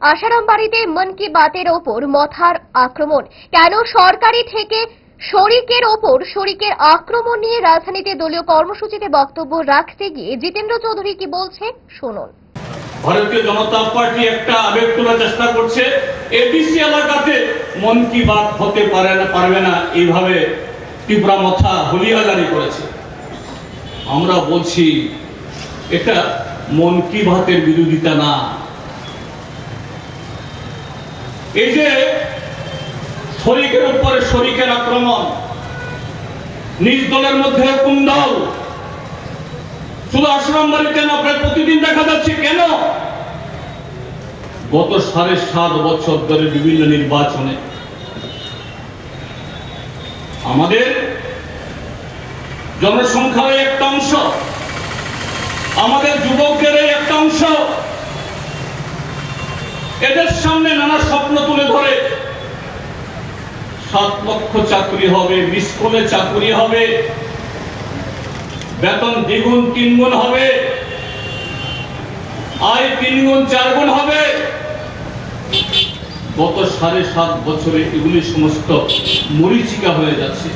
আসারাম বাড়িতে মন কি বাতের ওপর মথার আক্রমণ। কেন সরকারি থেকে শরিকের ওপর শরিকের আক্রমণ নিয়ে রাজধানীতে দলীয় কর্মসূচিতে বক্তব্য রাখতে গিয়ে জিতেন্দ্র চৌধুরী কি বলছে, শুনুন। ভারতীয় জনতা পার্টি একটা আবেগ তোলার চেষ্টা করছে। এবিসি এলাকাতে মন কি বাত হতে পারে না, পারবে না, এইভাবে তীব্রা মথা হুলিয়াগারি করেছে। আমরা বলছি, এটা মন কি বাতের বিরোধিতা না। এই যে শরিকের উপরে শরিকের আক্রমণ, নিজ দলের মধ্যে কুন্দল শুধু আশ্রম বাড়িতে না প্রায় প্রতিদিন দেখা যাচ্ছে কেন? গত সাড়ে সাত বছর ধরে বিভিন্ন নির্বাচনে আমাদের জনসংখ্যার একটা অংশ, আমাদের যুবকদের একটা অংশ, এদের সামনে নানা সাত লক্ষ চাকরি হবে বিস্কুলে চাকরি হবে, বেতন দ্বিগুণ, তিনগুণ হবে, আয় তিন গুণ চার গুণ হবে। গত সাড়ে সাত বছরে এগুলি সমস্ত মরিচিকা হয়ে যাচ্ছে।